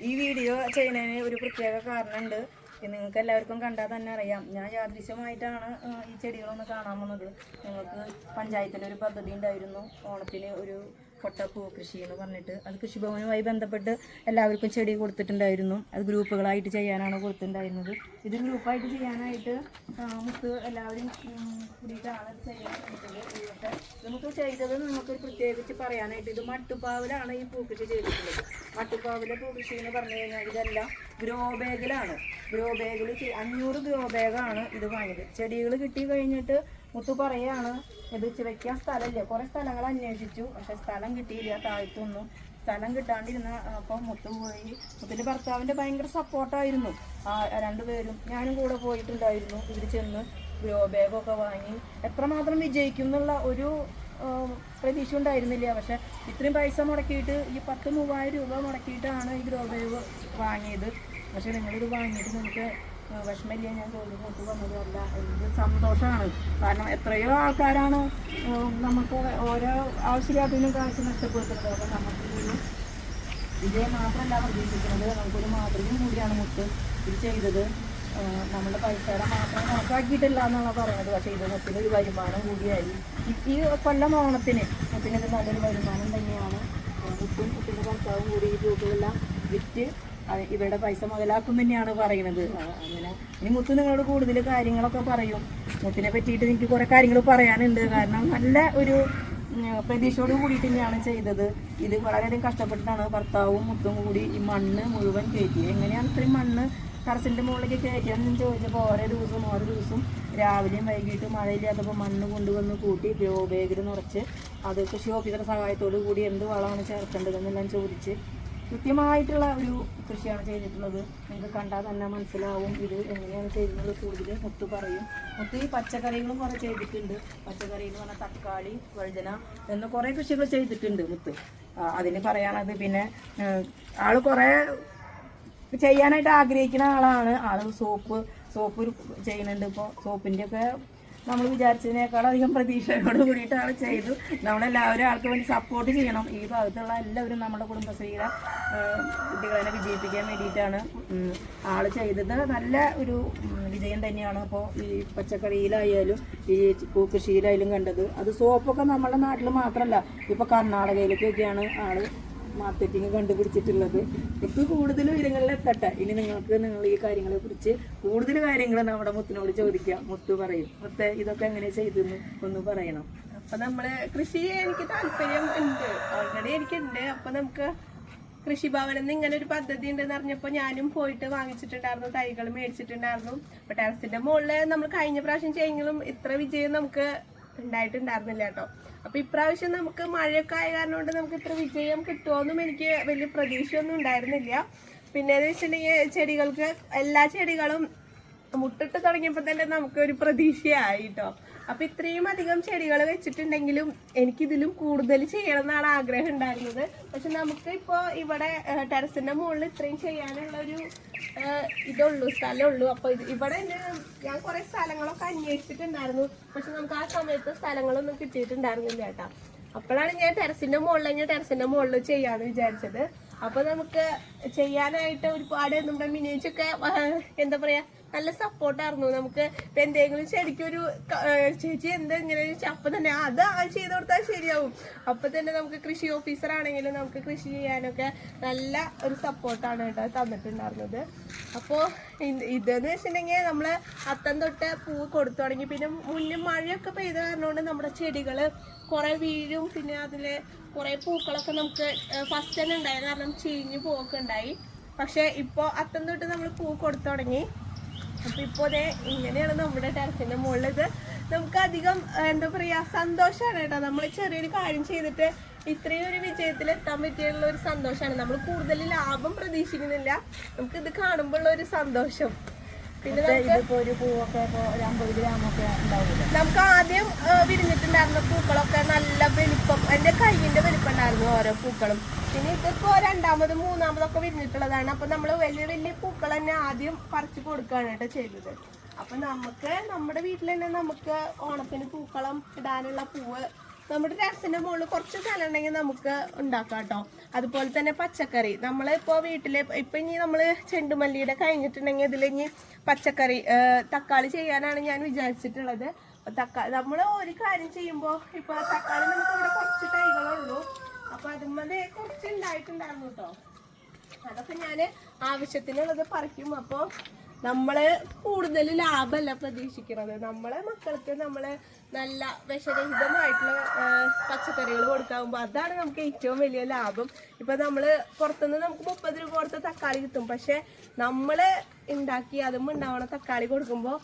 ഈ വീഡിയോ ചെയ്യുന്നതിന് ഒരു പ്രത്യേക കാരണമുണ്ട്. നിങ്ങൾക്ക് എല്ലാവർക്കും കണ്ടാൽ തന്നെ അറിയാം. ഞാൻ യാദൃശ്യമായിട്ടാണ് ഈ ചെടികളൊന്ന് കാണാൻ വന്നത്. ഞങ്ങൾക്ക് പഞ്ചായത്തിന്റെ ഒരു പദ്ധതി ഉണ്ടായിരുന്നു. ഓണത്തിന് ഒരു കൊട്ടപ്പൂ കൃഷി എന്ന് പറഞ്ഞിട്ട് അത് കൃഷിഭവനുമായി ബന്ധപ്പെട്ട് എല്ലാവർക്കും ചെടി കൊടുത്തിട്ടുണ്ടായിരുന്നു. അത് ഗ്രൂപ്പുകളായിട്ട് ചെയ്യാനാണ് കൊടുത്തിട്ടുണ്ടായിരുന്നത്. ഇത് ഗ്രൂപ്പായിട്ട് ചെയ്യാനായിട്ട് മുത്ത് എല്ലാവരും കൂടിയിട്ടാണ് ചെയ്യാൻ നമുക്ക് ചെയ്തത് നമുക്ക് പ്രത്യേകിച്ച് പറയാനായിട്ട് ഇത് മട്ടുപ്പാവിലാണ് ഈ പൂക്കൃഷി ചെയ്തിട്ടുള്ളത്. മട്ടുപ്പാവിലെ പൂക്കൃഷി എന്ന് പറഞ്ഞു കഴിഞ്ഞാൽ ഇതെല്ലാം ഗ്രോ ബാഗിലാണ്. ഗ്രോ ബാഗിൽ അഞ്ഞൂറ് ഗ്രോ ബാഗാണ് ഇത് വാങ്ങിയത്. ചെടികൾ കിട്ടി കഴിഞ്ഞിട്ട് മുത്തു പറയാണ് ഇത് വെക്കാൻ സ്ഥലമില്ല? കുറേ സ്ഥലങ്ങൾ അന്വേഷിച്ചു. പക്ഷെ സ്ഥലം കിട്ടിയില്ല താഴ്ത്തൊന്നും സ്ഥലം കിട്ടാണ്ടിരുന്ന അപ്പം മുത്തു പോയി. മുത്തിന്റെ ഭർത്താവിന്റെ ഭയങ്കര സപ്പോർട്ടായിരുന്നു ആ രണ്ടുപേരും ഞാനും കൂടെ പോയിട്ടുണ്ടായിരുന്നു. ഇവർ ചെന്ന് ബാഗൊക്കെ വാങ്ങി. എത്രമാത്രം വിജയിക്കും എന്നുള്ള ഒരു പ്രതീക്ഷ ഉണ്ടായിരുന്നില്ല. പക്ഷെ ഇത്രയും പൈസ മുടക്കിയിട്ട് ഈ പത്ത് മൂവായിരം രൂപ മുടക്കിയിട്ടാണ് ഈ ഗ്രോ ബാഗ് വാങ്ങിയത്. പക്ഷെ നിങ്ങളിത് വാങ്ങിയിട്ട് നിങ്ങൾക്ക് ആ, വിഷമമില്ല ഞാൻ കൊണ്ട് വന്നതല്ല. എനിക്ക് സന്തോഷമാണ്. കാരണം എത്രയോ ആൾക്കാരാണ് നമുക്ക് ഓരോ ആവശ്യമില്ലാത്തതിനും കാശ് നഷ്ടപ്പെടുത്തുന്നത്. അപ്പം നമുക്ക് വിജയം മാത്രമല്ല പ്രതീക്ഷിക്കുന്നത് നമുക്കൊരു മാതൃകയും കൂടിയാണ് മുത്ത് ഇത് ചെയ്തത്. നമ്മുടെ പൈസയുടെ മാത്രം കണക്കാക്കിയിട്ടില്ല എന്നാണ് പറയുന്നത്. പക്ഷേ ഇത് മുത്തിന് ഒരു വരുമാനം കൂടിയായി. ഈ- കൊല്ലം ഓണത്തിന് മുത്തിനൊരു നല്ലൊരു വരുമാനം തന്നെയാണ്. മുത്തും മുത്തിന്റെ ഭർത്താവും കൂടി ഈ ഗ്രൂപ്പുകളെല്ലാം വിറ്റ് ഇവരുടെ പൈസ മുതലാക്കും തന്നെയാണ് പറയുന്നത്. അങ്ങനെ. ഇനി മുത്ത് നിങ്ങളോട് കൂടുതൽ കാര്യങ്ങളൊക്കെ പറയും. മുത്തിനെ പറ്റിയിട്ട് എനിക്ക് കുറേ കാര്യങ്ങൾ പറയാനുണ്ട്. കാരണം നല്ല ഒരു പ്രതീക്ഷയോട് കൂടിയിട്ട് തന്നെയാണ് ചെയ്തത്. ഇത് വളരെയധികം കഷ്ടപ്പെട്ടിട്ടാണ് ഭർത്താവും മുത്തും കൂടി ഈ മണ്ണ് മുഴുവൻ കയറ്റി. എങ്ങനെയാണ് ഇത്രയും മണ്ണ് ടെറസിന്റെ മുകളിലേക്ക് കയറ്റിയെന്ന് ചോദിച്ചപ്പോൾ ഓരോ ദിവസവും ഓരോ ദിവസവും രാവിലെയും വൈകിട്ടും മഴയില്ലാത്തപ്പോൾ മണ്ണ് കൊണ്ടുവന്ന് കൂട്ടി ഗ്രോ ബാഗിൽ നിറച്ച് അത് കൃഷി ഓഫീസറുടെ സഹായത്തോടു കൂടി എന്ത് വളമാണ് ചേർക്കേണ്ടതെന്നെല്ലാം ചോദിച്ച് കൃത്യമായിട്ടുള്ള ഒരു കൃഷിയാണ് ചെയ്തിട്ടുള്ളത്. നിങ്ങൾക്ക് കണ്ടാൽ തന്നെ മനസ്സിലാവും ഇത് എങ്ങനെയാണ് ചെയ്യുന്നത്. കൂടുതൽ മുത്ത് പറയും. മുത്ത് ഈ പച്ചക്കറികളും കുറേ ചെയ്തിട്ടുണ്ട്. പച്ചക്കറി എന്ന് പറഞ്ഞാൽ തക്കാളി വഴുതന എന്ന കുറേ കൃഷികൾ ചെയ്തിട്ടുണ്ട് മുത്ത്. അതിന് പറയാനത് പിന്നെ ആൾ കുറേ ചെയ്യാനായിട്ട് ആഗ്രഹിക്കുന്ന ആളാണ്. ആൾ സോപ്പ് സോപ്പ് ചെയ്യുന്നുണ്ട് ഇപ്പോൾ സോപ്പിന്റെ ഒക്കെ വിചാരിച്ചതിനേക്കാളും വിചാരിച്ചതിനേക്കാളധികം പ്രതീക്ഷയോട് കൂടിയിട്ടാണ് ചെയ്തു നമ്മളെല്ലാവരും ആൾക്ക് വേണ്ടി സപ്പോർട്ട് ചെയ്യണം. ഈ ഭാഗത്തുള്ള എല്ലാവരും നമ്മുടെ കുടുംബശ്രീയുടെ കുട്ടികളെ വിജയിപ്പിക്കാൻ വേണ്ടിയിട്ടാണ് ആൾ ചെയ്തത്. നല്ല ഒരു വിജയം തന്നെയാണ് അപ്പോൾ ഈ പച്ചക്കറിയിലായാലും ഈ പൂക്കൃഷിയിലായാലും കണ്ടത്. അത് സോപ്പൊക്കെ നമ്മുടെ നാട്ടിൽ മാത്രമല്ല ഇപ്പോൾ കർണാടകയിലേക്കൊക്കെയാണ് ആൾ മാർക്കറ്റിംഗ് കണ്ടുപിടിച്ചിട്ടുള്ളത്. എനിക്ക് കൂടുതൽ വിവരങ്ങളിൽ എത്തട്ടെ. ഇനി നിങ്ങൾക്ക് നിങ്ങൾ ഈ കാര്യങ്ങളെ കുറിച്ച് കൂടുതൽ കാര്യങ്ങൾ നമ്മുടെ മുത്തിനോട് ചോദിക്കാം. മുത്ത് പറയും. മുത്ത് ഇതൊക്കെ എങ്ങനെ ചെയ്തെന്ന് ഒന്ന് പറയണം. അപ്പൊ നമ്മൾ കൃഷി എനിക്ക് താല്പര്യം ഉണ്ട്. ഓൾറെഡി എനിക്കുണ്ട്. അപ്പൊ നമുക്ക് കൃഷിഭവനിൽ ഇങ്ങനെ ഒരു പദ്ധതി ഉണ്ടെന്ന് അറിഞ്ഞപ്പോൾ ഞാനും പോയിട്ട് വാങ്ങിച്ചിട്ടുണ്ടായിരുന്നു. തൈകൾ മേടിച്ചിട്ടുണ്ടായിരുന്നു. അപ്പൊ ടെറസിന്റെ മുകളിൽ നമ്മൾ കഴിഞ്ഞ പ്രാവശ്യം ചെയ്യെങ്കിലും ഇത്ര വിജയം നമുക്ക് ഉണ്ടായിട്ടുണ്ടായിരുന്നില്ല കേട്ടോ. അപ്പോൾ ഇപ്രാവശ്യം നമുക്ക് മഴയൊക്കെ ആയ കാരണം കൊണ്ട് നമുക്ക് ഇത്ര വിജയം കിട്ടുമോന്നും എനിക്ക് വലിയ പ്രതീക്ഷയൊന്നും ഉണ്ടായിരുന്നില്ല. പിന്നെ വെച്ചിട്ടുണ്ടെങ്കിൽ ചെടികൾക്ക് എല്ലാ ചെടികളും മുട്ടിട്ട് തുടങ്ങിയപ്പോൾ തന്നെ നമുക്ക് ഒരു പ്രതീക്ഷയായി കേട്ടോ. അപ്പൊ ഇത്രയും അധികം ചെടികൾ വെച്ചിട്ടുണ്ടെങ്കിലും എനിക്കിതിലും കൂടുതൽ ചെയ്യണം എന്നാണ് ആഗ്രഹം ഉണ്ടായിരുന്നത്. പക്ഷെ നമുക്ക് ഇപ്പോൾ ഇവിടെ ടെറസിന്റെ മുകളിൽ ഇത്രയും ചെയ്യാനുള്ള ഒരു ഇതുള്ളൂ സ്ഥലമുള്ളൂ. അപ്പൊ ഇത് ഇവിടെ ഞാൻ കുറെ സ്ഥലങ്ങളൊക്കെ അന്വേഷിച്ചിട്ടുണ്ടായിരുന്നു. പക്ഷെ നമുക്ക് ആ സമയത്ത് സ്ഥലങ്ങളൊന്നും കിട്ടിയിട്ടുണ്ടായിരുന്നില്ല കേട്ടോ. അപ്പോഴാണ് ഞാൻ ടെറസിന്റെ മുകളിൽ ഞാൻ ടെറസിന്റെ മുകളിൽ ചെയ്യാന്ന് വിചാരിച്ചത്. അപ്പൊ നമുക്ക് ചെയ്യാനായിട്ട് ഒരുപാട് നമ്മുടെ മിനിച്ചൊക്കെ എന്താ പറയാ നല്ല സപ്പോർട്ടായിരുന്നു. നമുക്ക് ഇപ്പൊ എന്തെങ്കിലും ചെടിക്കൊരു ചേച്ചി എന്താ ഇങ്ങനെ അപ്പൊ തന്നെ അത് ചെയ്ത് കൊടുത്താൽ ശരിയാവും. അപ്പൊ തന്നെ നമുക്ക് കൃഷി ഓഫീസർ ആണെങ്കിലും നമുക്ക് കൃഷി ചെയ്യാനൊക്കെ നല്ല ഒരു സപ്പോർട്ടാണ് കേട്ടോ തന്നിട്ടുണ്ടായിരുന്നത്. അപ്പോൾ ഇതെന്ന് വെച്ചിട്ടുണ്ടെങ്കിൽ നമ്മൾ അത്തം തൊട്ട് പൂവ് കൊടുത്തു തുടങ്ങി. പിന്നെ മുന്നിൽ മഴയൊക്കെ പെയ്ത കാരണം നമ്മുടെ ചെടികൾ കുറെ വീഴും. പിന്നെ അതിൽ കുറെ പൂക്കളൊക്കെ നമുക്ക് ഫസ്റ്റ് തന്നെ ഉണ്ടായത് കാരണം ചീഞ്ഞു പോവൊക്കെ ഉണ്ടായി. പക്ഷെ ഇപ്പോ അത്തം തൊട്ട് നമ്മൾ പൂ കൊടുത്തു തുടങ്ങി. അപ്പൊ ഇപ്പോ ദേ ഇങ്ങനെയാണ് നമ്മുടെ ടെറസിന്റെ മുകളിൽ ഇത് നമുക്ക് അധികം എന്താ പറയാ സന്തോഷമാണ് കേട്ടോ. നമ്മൾ ചെറിയൊരു കാര്യം ചെയ്തിട്ട് ഇത്രയും ഒരു വിജയത്തിൽ എത്താൻ പറ്റിയുള്ള ഒരു സന്തോഷമാണ് നമ്മൾ കൂടുതൽ ലാഭം പ്രതീക്ഷിക്കുന്നില്ല. നമുക്ക് ഇത് കാണുമ്പോൾ ഒരു സന്തോഷം. പിന്നെ നമുക്ക് ഇതിപ്പോ ഒരു പൂവൊക്കെ ഇപ്പൊ ഒരു അമ്പത് ഗ്രാമൊക്കെ ഉണ്ടാവില്ല നമുക്ക് ആദ്യം വിരിഞ്ഞിട്ടുണ്ടായിരുന്ന പൂക്കളൊക്കെ നല്ല വലിപ്പം എന്റെ കൈയിന്റെ വലിപ്പം ഉണ്ടായിരുന്നു ഓരോ പൂക്കളും. പിന്നെ ഇതിപ്പോ രണ്ടാമത് മൂന്നാമതൊക്കെ വിരിഞ്ഞിട്ടുള്ളതാണ്. അപ്പൊ നമ്മൾ വലിയ വലിയ പൂക്കൾ തന്നെ ആദ്യം പറിച്ചു കൊടുക്കുകയാണ് കേട്ടോ ചെയ്തത്. അപ്പൊ നമുക്ക് നമ്മുടെ വീട്ടിൽ തന്നെ നമുക്ക് ഓണത്തിന് പൂക്കളം ഇടാനുള്ള പൂവ് നമ്മുടെ ടെറസിന്റെ മുകളിൽ കുറച്ച് സ്ഥലം ഉണ്ടെങ്കിൽ നമുക്ക് ഉണ്ടാക്കാം കേട്ടോ. അതുപോലെ തന്നെ പച്ചക്കറി. നമ്മൾ ഇപ്പോൾ വീട്ടിൽ ഇപ്പം ഇനി നമ്മൾ ചെണ്ടുമല്ലിയുടെ കഴിഞ്ഞിട്ടുണ്ടെങ്കിൽ ഇതിൽ ഇനി പച്ചക്കറി തക്കാളി ചെയ്യാനാണ് ഞാൻ വിചാരിച്ചിട്ടുള്ളത്. തക്കാളി നമ്മൾ ഒരു കാര്യം ചെയ്യുമ്പോൾ ഇപ്പൊ തക്കാളി നമുക്ക് ഇവിടെ കുറച്ച് തൈകളുള്ളൂ അപ്പൊ അതുമ്മതേ കുറച്ച് ഉണ്ടായിട്ടുണ്ടായിരുന്നു കേട്ടോ അതൊക്കെ ഞാൻ ആവശ്യത്തിനുള്ളത് പറിക്കും. അപ്പോൾ നമ്മൾ കൂടുതൽ ലാഭമല്ല പ്രതീക്ഷിക്കുന്നത് നമ്മളെ മക്കൾക്ക് നമ്മൾ നല്ല വിഷരഹിതമായിട്ടുള്ള പച്ചക്കറികൾ കൊടുക്കാവുമ്പോൾ അതാണ് നമുക്ക് ഏറ്റവും വലിയ ലാഭം. ഇപ്പൊ നമ്മൾ പുറത്തുനിന്ന് നമുക്ക് മുപ്പത് രൂപ കൊടുത്ത തക്കാളി കിട്ടും. പക്ഷെ നമ്മൾ ഉണ്ടാക്കി അതും ഉണ്ടാവണ തക്കാളി കൊടുക്കുമ്പോൾ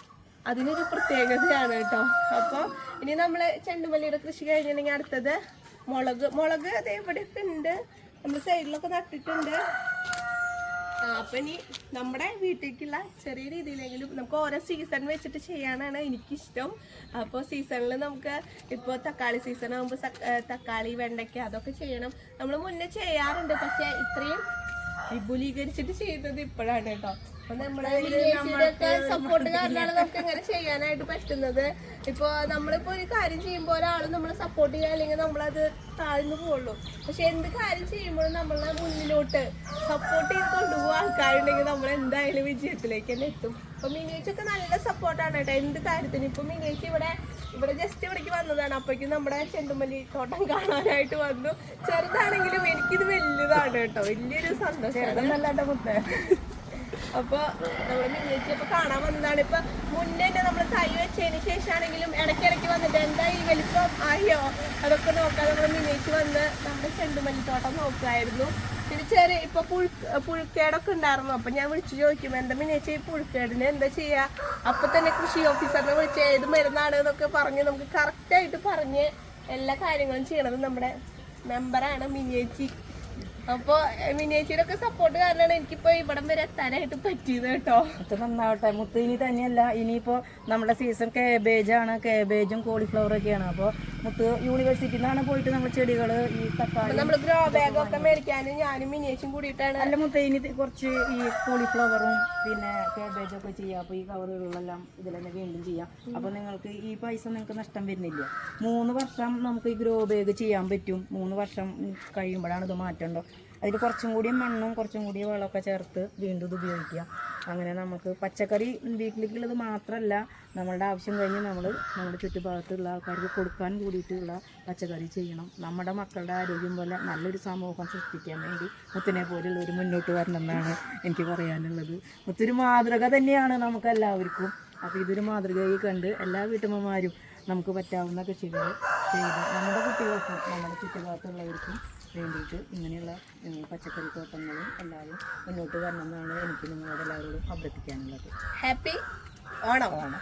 അതിനൊരു പ്രത്യേകതയാണ് കേട്ടോ. അപ്പോൾ ഇനി നമ്മൾ ചെണ്ടുമല്ലിയുടെ കൃഷി കഴിഞ്ഞിട്ടുണ്ടെങ്കിൽ അടുത്തത് മുളക്. മുളക് അതേപടി ഇവിടെയൊക്കെ ഉണ്ട് നമ്മൾ സൈഡിലൊക്കെ നട്ടിട്ടുണ്ട്. അപ്പൊ ഇനി നമ്മുടെ വീട്ടിലേക്കുള്ള ചെറിയ രീതിയിലെങ്കിലും നമുക്ക് ഓരോ സീസൺ വെച്ചിട്ട് ചെയ്യാനാണ് എനിക്കിഷ്ടം. അപ്പോൾ സീസണിൽ നമുക്ക് ഇപ്പോ തക്കാളി സീസൺ ആകുമ്പോൾ തക്കാളി വെണ്ടയ്ക്ക അതൊക്കെ ചെയ്യണം. നമ്മൾ മുന്നേ ചെയ്യാറുണ്ട് പക്ഷെ ഇത്രയും വിപുലീകരിച്ചിട്ട് ചെയ്യുന്നത് ഇപ്പോഴാണ് കേട്ടോ. സപ്പോർട്ട് കാരണമാണ് നമുക്ക് ഇങ്ങനെ ചെയ്യാനായിട്ട് പറ്റുന്നത്. ഇപ്പൊ നമ്മളിപ്പോ ഒരു കാര്യം ചെയ്യുമ്പോൾ ഒരാൾ നമ്മളെ സപ്പോർട്ട് ചെയ്യുക അല്ലെങ്കിൽ നമ്മളത് താഴ്ന്നു പോകുള്ളൂ. പക്ഷെ എന്ത് കാര്യം ചെയ്യുമ്പോഴും നമ്മളെ മുന്നിലോട്ട് സപ്പോർട്ട് ചെയ്ത് കൊണ്ടുപോകുക ആൾക്കാരുണ്ടെങ്കിൽ നമ്മൾ എന്തായാലും വിജയത്തിലേക്ക് തന്നെ എത്തും. അപ്പൊ മിനിയേച്ചൊക്കെ നല്ല സപ്പോർട്ടാണ് കേട്ടോ. എന്ത് കാര്യത്തിന് ഇപ്പൊ മിനിയേച്ച് ഇവിടെ ഇവിടെ ജസ്റ്റ് ഇവിടേക്ക് വന്നതാണ്. അപ്പോഴേക്കും നമ്മുടെ ചെണ്ടുമല്ലി തോട്ടം കാണാനായിട്ട് വന്നു. ചെറുതാണെങ്കിലും എനിക്കിത് വലിയതാണ് കേട്ടോ. വലിയൊരു സന്തോഷം അപ്പൊ നമ്മൾ മിനിയേച്ചി ഇപ്പൊ കാണാൻ വന്നതാണ്. ഇപ്പൊ മുന്നേ തന്നെ നമ്മൾ തൈ വെച്ചതിന് ശേഷമാണെങ്കിലും ഇടയ്ക്കിടയ്ക്ക് വന്നിട്ട് എന്താ ഈ വലിപ്പം ആയോ? അതൊക്കെ നോക്കാൻ നമ്മൾ മിനിയേച്ചി വന്ന് നമ്മുടെ ചെണ്ടുമല്ലിത്തോട്ടം നോക്കുമായിരുന്നു പിന്നെ ചെറിയ ഇപ്പൊ പുഴു പുഴുക്കേടൊക്കെ ഉണ്ടായിരുന്നു. അപ്പൊ ഞാൻ വിളിച്ചു ചോദിക്കും എന്താ മിനിച്ച ഈ പുഴുക്കേടിന് എന്താ ചെയ്യാ? അപ്പൊ തന്നെ കൃഷി ഓഫീസറിനെ വിളിച്ച് ഏത് മരുന്നാണ്? എന്നൊക്കെ പറഞ്ഞ് നമുക്ക് കറക്റ്റ് ആയിട്ട് പറഞ്ഞ് എല്ലാ കാര്യങ്ങളും ചെയ്യണത് നമ്മുടെ മെമ്പറാണ് മിനിയേച്ചി. അപ്പൊ മിനിയേച്ചിയുടെ ഒക്കെ സപ്പോർട്ട് കാരണമാണ് എനിക്കിപ്പോ ഇവിടം വരെ എത്താനായിട്ട് പറ്റിയത് കേട്ടോ. അത് നന്നാവട്ടെ. മുത്ത് ഇനി തന്നെയല്ല ഇനിയിപ്പോ നമ്മുടെ സീസൺ കേബേജ് ആണ്. കേബേജും കോളിഫ്ലവർ ഒക്കെയാണ്. അപ്പോൾ മുത്ത് യൂണിവേഴ്സിറ്റിയിൽ നിന്നാണ് പോയിട്ട് നമ്മൾ ചെടികൾ ഈ തക്കാളി നമ്മൾ ഗ്രോ ബാഗ് ഒക്കെ മേടിക്കാനും ഞാനും മിനിയേച്ചും കൂടിയിട്ടാണ്. അല്ല മുത്ത ഇനി കുറച്ച് ഈ കോളിഫ്ലവറും പിന്നെ കേബേജും ഒക്കെ ചെയ്യാം. അപ്പോൾ ഈ കവറുകളിലെല്ലാം ഇതിൽ തന്നെ വീണ്ടും ചെയ്യാം. അപ്പോൾ നിങ്ങൾക്ക് ഈ പൈസ നിങ്ങൾക്ക് നഷ്ടം വരുന്നില്ല. മൂന്ന് വർഷം നമുക്ക് ഈ ഗ്രോ ബാഗ് ചെയ്യാൻ പറ്റും. മൂന്ന് വർഷം കഴിയുമ്പോഴാണ് ഇത് മാറ്റേണ്ടത്. അതിൽ കുറച്ചും കൂടി മണ്ണും കുറച്ചും കൂടി വെള്ളമൊക്കെ ചേർത്ത് വീണ്ടും ഇത് ഉപയോഗിക്കുക. അങ്ങനെ നമുക്ക് പച്ചക്കറി വീട്ടിലേക്കുള്ളത് മാത്രമല്ല നമ്മളുടെ ആവശ്യം കഴിഞ്ഞ് നമ്മൾ നമ്മുടെ ചുറ്റുഭാഗത്തുള്ള ആൾക്കാർക്ക് കൊടുക്കാൻ കൂടിയിട്ടുള്ള പച്ചക്കറി ചെയ്യണം. നമ്മുടെ മക്കളുടെ ആരോഗ്യം പോലെ നല്ലൊരു സമൂഹം സൃഷ്ടിക്കാൻ വേണ്ടി മുത്തിനെ ഒരു മുന്നോട്ട് വരണമെന്നാണ് എനിക്ക് പറയാനുള്ളത്. മുത്തൊരു മാതൃക തന്നെയാണ് നമുക്ക് എല്ലാവർക്കും. അപ്പോൾ ഇതൊരു മാതൃകയായി കണ്ട് എല്ലാ വീട്ടമ്മമാരും നമുക്ക് പറ്റാവുന്ന കൃഷികൾ ചെയ്ത് നമ്മുടെ കുട്ടികൾക്കും നമ്മുടെ ചുറ്റുഭാഗത്തുള്ളവർക്കും വേണ്ടിയിട്ട് ഇങ്ങനെയുള്ള പച്ചക്കറി തോട്ടങ്ങളും എല്ലാവരും മുന്നോട്ട് വരണം എന്നാണ് എനിക്ക് നിങ്ങളോട് എല്ലാവരോടും അഭ്യർത്ഥിക്കാനുള്ളത്. ഹാപ്പി ഓണം. ഓണം.